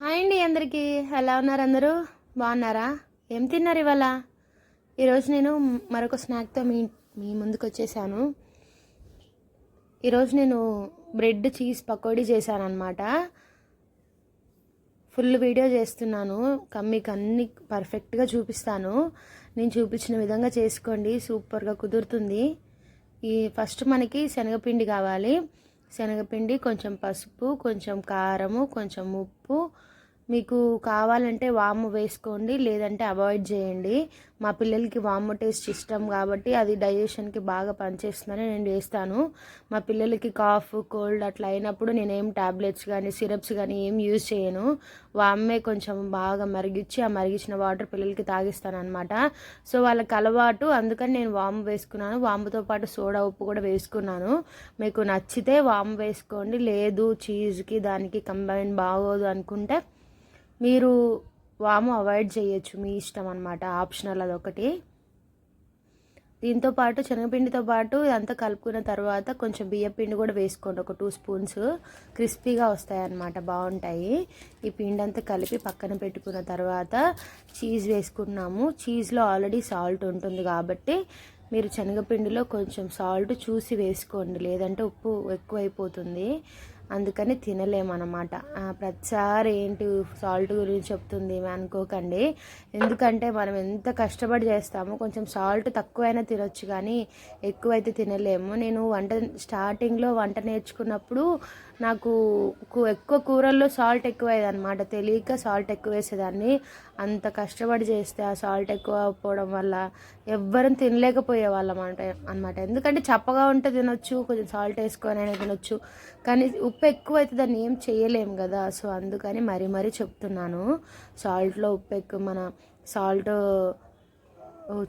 Hi అండి అందరికీ. ఎలా ఉన్నారు అందరూ? బాగున్నారా? ఏం తిన్నారు ఇవాళ? ఈరోజు నేను మరొక స్నాక్తో మీ మీ ముందుకు వచ్చేసాను ఈరోజు నేను బ్రెడ్ చీజ్ పకోడీ చేశానమాట ఫుల్ వీడియో చేస్తున్నాను. మీకు అన్ని పర్ఫెక్ట్గా చూపిస్తాను. నేను చూపించిన విధంగా చేసుకోండి. సూపర్గా కుదురుతుంది. ఈ ఫస్ట్ మనకి శనగపిండి కావాలి. శనగపిండి కొంచెం పసుపు కొంచెం కారము కొంచెం ఉప్పు మీకు కావాలంటే వాము వేసుకోండి లేదంటే అవాయిడ్ చేయండి. మా పిల్లలకి వాము టేస్ట్ ఇష్టం కాబట్టి అది డైజెషన్కి బాగా పనిచేస్తుందని నేను వేస్తాను మా పిల్లలకి కాఫ్ కోల్డ్ అట్లా అయినప్పుడు నేనేం టాబ్లెట్స్ కానీ సిరప్స్ కానీ ఏం యూజ్ చేయను. వామే కొంచెం బాగా మరిగించి ఆ మరిగించిన వాటర్ పిల్లలకి తాగిస్తాను అనమాట సో వాళ్ళకి అలవాటు అందుకని నేను వాము వేసుకున్నాను. వాముతో పాటు సోడా ఉప్పు కూడా వేసుకున్నాను. మీకు నచ్చితే వాము వేసుకోండి లేదు చీజ్కి దానికి కంబైన్ బాగోదు అనుకుంటే మీరు వాము అవాయిడ్ చేయొచ్చు మీ ఇష్టం అనమాట ఆప్షనల్ అదొకటి. దీంతో పాటు శనగపిండితో పాటు ఇదంతా కలుపుకున్న తర్వాత కొంచెం బియ్య పిండి కూడా వేసుకోండి. ఒక టూ స్పూన్స్ క్రిస్పీగా వస్తాయి అన్నమాట బాగుంటాయి. ఈ పిండి అంతా కలిపి పక్కన పెట్టుకున్న తర్వాత చీజ్ వేసుకున్నాము. చీజ్లో ఆల్రెడీ సాల్ట్ ఉంటుంది కాబట్టి మీరు శనగపిండిలో కొంచెం సాల్ట్ చూసి వేసుకోండి. లేదంటే ఉప్పు ఎక్కువైపోతుంది. అందుకని తినలేమన్నమాట. ప్రతిసారి ఏంటి సాల్ట్ గురించి చెప్తుంది ఏమీ అనుకోకండి. ఎందుకంటే మనం ఎంత కష్టపడి చేస్తామో కొంచెం సాల్ట్ తక్కువైనా తినొచ్చు కానీ ఎక్కువైతే తినలేము. నేను వంట స్టార్టింగ్లో వంట నేర్చుకున్నప్పుడు నాకు ఎక్కువ కూరల్లో సాల్ట్ ఎక్కువయ్యేది అనమాట తెలియక సాల్ట్ ఎక్కువ వేసేదాన్ని అంత కష్టపడి చేస్తే ఆ సాల్ట్ ఎక్కువ పోవడం వల్ల ఎవ్వరం తినలేకపోయే అంట అనమాట ఎందుకంటే చప్పగా ఉంటే తినొచ్చు కొంచెం సాల్ట్ వేసుకొని అయినా తినొచ్చు. కానీ ఉప్పు ఎక్కువ అయితే దాన్ని ఏం చేయలేము కదా. సో అందుకని మరీ మరీ చెప్తున్నాను. సాల్ట్లో ఉప్పు ఎక్కువ మన సాల్ట్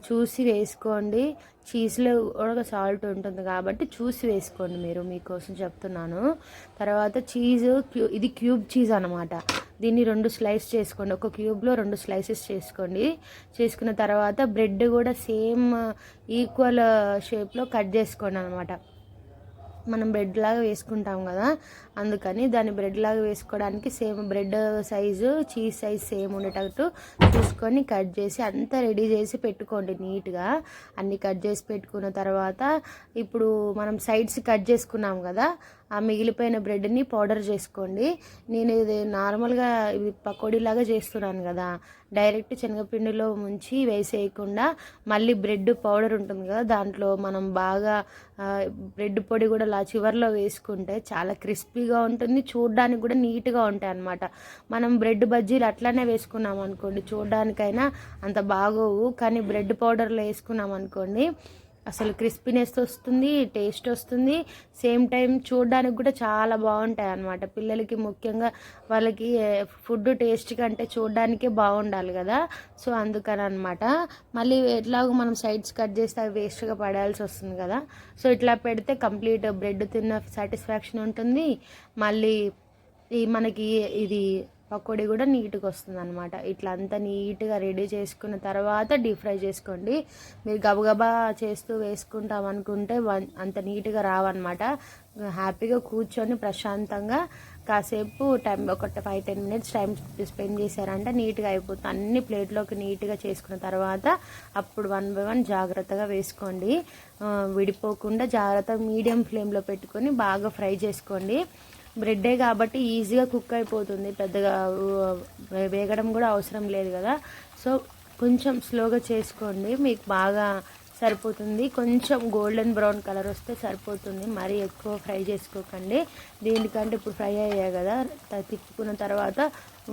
చూసి వేసుకోండి. చీజ్లో కూడా సాల్ట్ ఉంటుంది కాబట్టి చూసి వేసుకోండి మీరు మీకోసం చెప్తున్నాను. తర్వాత చీజ్ క్యూ ఇది క్యూబ్ చీజ్ అనమాట దీన్ని రెండు స్లైస్ చేసుకోండి. ఒక క్యూబ్లో రెండు స్లైసెస్ చేసుకోండి. చేసుకున్న తర్వాత బ్రెడ్ కూడా సేమ్ ఈక్వల్ షేప్లో కట్ చేసుకోండి అనమాట మనం బ్రెడ్ లాగా వేసుకుంటాం కదా అందుకని దాన్ని బ్రెడ్ లాగా వేసుకోవడానికి same bread size cheese size same ఉండేటట్టు చూసుకొని కట్ చేసి అంతా రెడీ చేసి పెట్టుకోండి నీట్గా అన్ని కట్ చేసి పెట్టుకున్న తర్వాత ఇప్పుడు మనం సైడ్స్ కట్ చేసుకున్నాం కదా ఆ మిగిలిపోయిన బ్రెడ్ని పౌడర్ చేసుకోండి. నేను ఇది నార్మల్గా ఇది పకోడీలాగా చేస్తున్నాను కదా. డైరెక్ట్ శనగపిండిలో ముంచి వేసేయకుండా మళ్ళీ బ్రెడ్ పౌడర్ ఉంటుంది కదా దాంట్లో మనం బాగా బ్రెడ్ పొడి కూడా అలా చివర్లో వేసుకుంటే చాలా క్రిస్పీగా ఉంటుంది. చూడడానికి కూడా నీట్గా ఉంటాయి అన్నమాట. మనం బ్రెడ్ బజ్జీలు అట్లానే వేసుకున్నాం అనుకోండి చూడడానికైనా అంత బాగోవు. కానీ బ్రెడ్ పౌడర్లో వేసుకున్నాం అనుకోండి అసలు క్రిస్పీనెస్ వస్తుంది టేస్ట్ వస్తుంది. సేమ్ టైం చూడడానికి కూడా చాలా బాగుంటాయి అన్నమాట పిల్లలకి ముఖ్యంగా వాళ్ళకి ఫుడ్ టేస్ట్ కంటే చూడడానికే బాగుండాలి కదా. సో అందుకని అనమాట మళ్ళీ ఎట్లాగో మనం సైడ్స్ కట్ చేస్తే అవి వేస్ట్గా పడాల్సి వస్తుంది కదా. సో ఇట్లా పెడితే కంప్లీట్ బ్రెడ్ తిన్న సాటిస్ఫాక్షన్ ఉంటుంది. మళ్ళీ ఈ మనకి ఇది పకోడీ కూడా నీట్గా వస్తుంది అనమాట ఇట్లా అంతా నీట్గా రెడీ చేసుకున్న తర్వాత డీప్ ఫ్రై చేసుకోండి. మీరు గబగబా చేస్తూ వేసుకుంటాం అనుకుంటే వన్- అంత నీట్గా రావన్నమాట. హ్యాపీగా కూర్చొని ప్రశాంతంగా కాసేపు టైం ఒక five ten minutes time spend చేశారంటే నీట్గా అయిపోతుంది. అన్ని ప్లేట్లోకి నీట్గా చేసుకున్న తర్వాత అప్పుడు వన్ బై వన్ జాగ్రత్తగా వేసుకోండి. విడిపోకుండా జాగ్రత్తగా మీడియం ఫ్లేమ్లో పెట్టుకొని బాగా ఫ్రై చేసుకోండి. బ్రెడ్డే కాబట్టి ఈజీగా కుక్ అయిపోతుంది. పెద్దగా వేగడం కూడా అవసరం లేదు కదా. సో కొంచెం స్లోగా చేసుకోండి. మీకు బాగా సరిపోతుంది. కొంచెం గోల్డెన్ బ్రౌన్ కలర్ వస్తే సరిపోతుంది. మరీ ఎక్కువ ఫ్రై చేసుకోకండి. దీనికంటే ఇప్పుడు ఫ్రై అయ్యాయి కదా. తిప్పుకున్న తర్వాత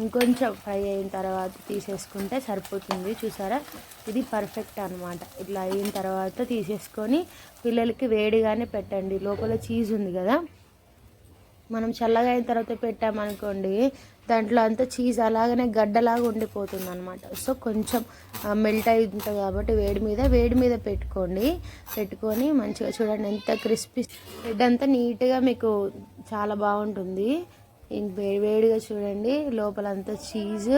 ఇంకొంచెం ఫ్రై అయిన తర్వాత తీసేసుకుంటే సరిపోతుంది. చూసారా? ఇది పర్ఫెక్ట్ అనమాట ఇట్లా అయిన తర్వాత తీసేసుకొని పిల్లలకి వేడిగానే పెట్టండి. లోపల చీజ్ ఉంది కదా. మనం చల్లగా అయిన తర్వాత పెట్టామనుకోండి దాంట్లో అంతా చీజ్ అలాగనే గడ్డలాగా ఉండిపోతుంది అనమాట సో కొంచెం మెల్ట్ అయి ఉంటుంది కాబట్టి వేడి మీద వేడి మీద పెట్టుకోండి. పెట్టుకొని మంచిగా చూడండి ఎంత క్రిస్పీ బ్రెడ్ అంతా నీట్గా మీకు చాలా బాగుంటుంది. వేడి వేడిగా చూడండి. లోపలంతా చీజ్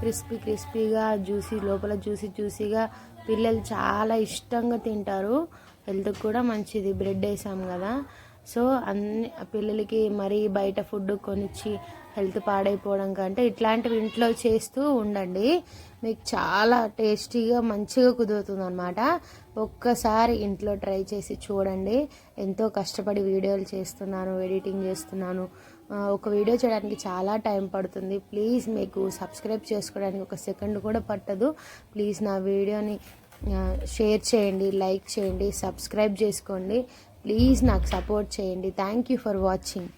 క్రిస్పీ క్రిస్పీగా జ్యూసీ లోపల జ్యూసీ జ్యూసీగా పిల్లలు చాలా ఇష్టంగా తింటారు. హెల్త్కి కూడా మంచిది. బ్రెడ్ వేసాం కదా. సో అన్ని పిల్లలకి మరీ బయట ఫుడ్ కొనిచ్చి హెల్త్ పాడైపోవడం కంటే ఇట్లాంటివి ఇంట్లో చేస్తూ ఉండండి. మీకు చాలా టేస్టీగా మంచిగా కుదురుతుంది అనమాట ఒక్కసారి ఇంట్లో ట్రై చేసి చూడండి. ఎంతో కష్టపడి వీడియోలు చేస్తున్నాను ఎడిటింగ్ చేస్తున్నాను. ఒక వీడియో చేయడానికి చాలా టైం పడుతుంది. ప్లీజ్ మీకు సబ్స్క్రైబ్ చేసుకోవడానికి ఒక సెకండ్ కూడా పట్టదు. ప్లీజ్ నా వీడియోని షేర్ చేయండి లైక్ చేయండి సబ్స్క్రైబ్ చేసుకోండి. ప్లీజ్ నాకు సపోర్ట్ చేయండి. Thank you for watching.